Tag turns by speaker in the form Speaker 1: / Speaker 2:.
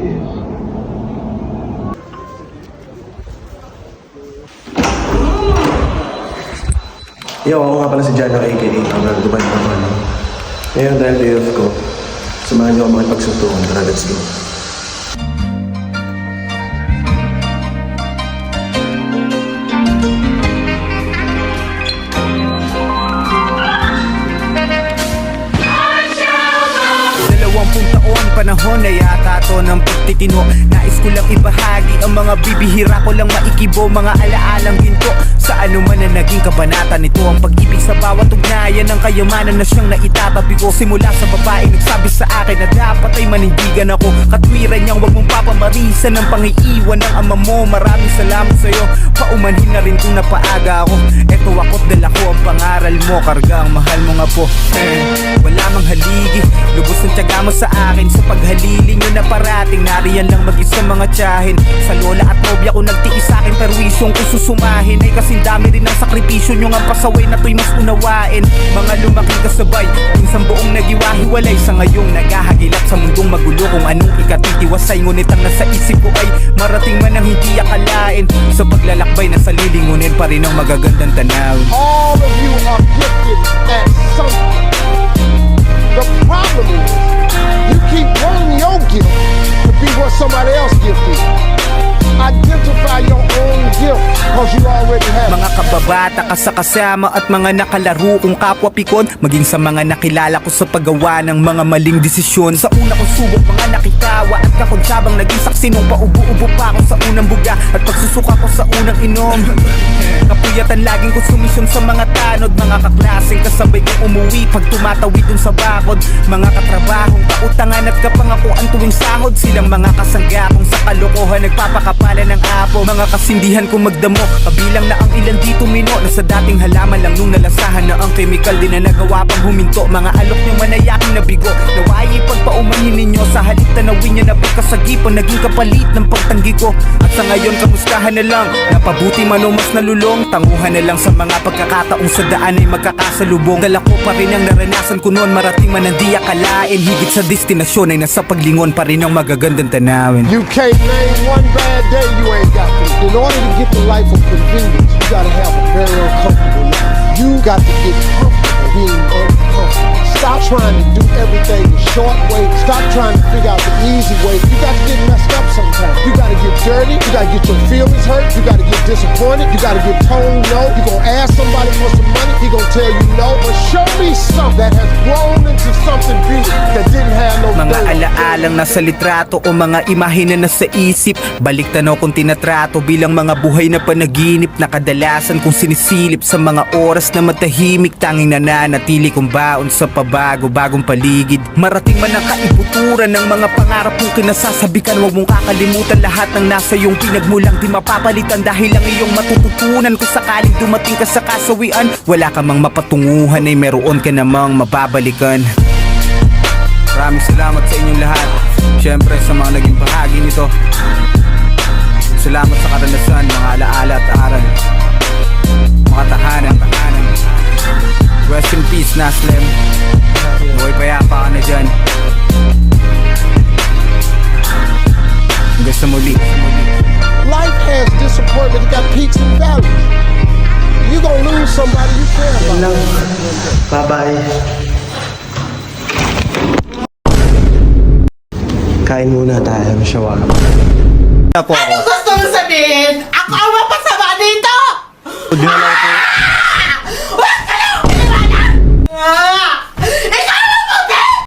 Speaker 1: Yo, ako nga pala si Jana aka nagdubay ng ano. Ngayon dahil day off ko, samahan niyo ako makipagsuntukan. Tara, let's go.
Speaker 2: Taon panahon na yata to ng pagtitino Nais ko lang ibahagi ang mga bibihira ko lang maikibo Mga alaalang ginto. Sa anuman na naging kabanata nito Ang pag-ibig sa bawat ugnayan ng kayamanan na siyang naitatabi ko. Simula sa babae nagsabi sa akin na dapat ay manindigan ako. Katwiran niyang wag mong papamarisan ng pangiiwan ng ama mo. Maraming salamat sa'yo. Paumanhin na rin kung napaaga ako pangaral mo Karga ang mahal mo nga po. Eh, Wala mang haligi. Lubos ang tiyaga mo sa akin. Sa paghalili nyo na parating Nariyan lang mag-isa mga tiyahin. Sa lola at nobya ko nagtiis sa akin Perwisyong kung susumahin. Ay kasing dami rin ang sakripisyo nyo Ang pasaway na to'y mas unawain. Mga lumaking kasabay Minsan buong nagiwahiwalay. Sa ngayong naghahagilap sa mundong magulo Kung anong ikatitiwasay. Ngunit ang nasa isip ko ay Marating man ang hindi akalain. Sa paglalakbay na sa lilingunin pa rin ang magagandang tanawin
Speaker 3: All of you are gifted at something. The problem is, you keep wanting your gift to be what somebody else gifted. Identify your own gift, because you already have.
Speaker 2: Mga kababata ka sa kasama at mga nakalaro kong kapwa pikon Maging sa mga nakilala ko sa paggawa ng mga maling desisyon Sa una kong subok mga nakitawa at kakonsyabang naging saksi nung paubo-ubo pa ako sa unang buga At pagsusuka ko sa unang inom. Kapuyatan laging ko sumisyon sa mga tanod. Mga kaklaseng kasabay kong umuwi pag tumatawid dun sa bakod. Mga katrabahong kautangan at kapangakuan tuwing sahod. Silang mga kasangga kong sa kalokohan nagpapakapala ng apo. Mga kasindihan kong magdamo Kabilang na ang ilan dito mino. Na sa dating halaman lang nung nalasahan na ang chemical Di na nagawa pang huminto. Mga alok niyong manayaking na bigo ipagpaumanhin ninyo Sa halip tanawin niya na pagkasagipan Naging kapalit ng pagtanggi ko At sa ngayon kamustahan na lang Napabuti man o mas nalulong Tanguhan na lang sa mga pagkakataong sa daan ay magkakasalubong Dala ko pa rin ang naranasan ko noon Marating man ang di akalain Higit sa destinasyon ay nasa paglingon pa rin ang magagandang tanawin
Speaker 3: You can't name one bad day you ain't got through. In order to get the life of convenience, you gotta have a very uncomfortable life. You got to get comfortable being. Stop trying to do everything the short way. Stop trying to figure out the easy way. You got to get messed up sometimes. You gotta get dirty. You gotta get your feelings hurt. You gotta get disappointed. You gotta get told no. You gonna ask somebody for some money. He gonna tell you no. But show me something that has grown
Speaker 2: alaalang nasa litrato o mga imahe na nasa isip. Balik tanaw kung tinatrato bilang mga buhay na panaginip. Na kadalasan kong sinisilip sa mga oras na matahimik. Tanging nananatili kong baon sa pabago bagong paligid. Marating man ang kaibuturan ng mga pangarap kong kinasasabikan. Huwag mong kakalimutan lahat ng nasa iyong pinagmulang. Di mapapalitan dahil ang iyong matututunan. Kung sakaling dumating ka sa kasawian Wala ka mang mapatunguhan ay meron ka namang mababalikan Maraming salamat sa inyong lahat. Siyempre sa mga naging bahagi nito. Salamat sa karanasan, mga alaala at aral. Mga tahanan, tahanan. Rest in peace, Naslem. Buhay payapa ka na dyan. Hanggang sa muli.
Speaker 3: Life has disappointment. It got peaks and valleys. You gonna lose somebody you care
Speaker 1: Yan
Speaker 3: about.
Speaker 1: lang. Bye-bye. Kain muna tayo ng shawarma.
Speaker 2: Ano gusto mong sabihin? Ako ang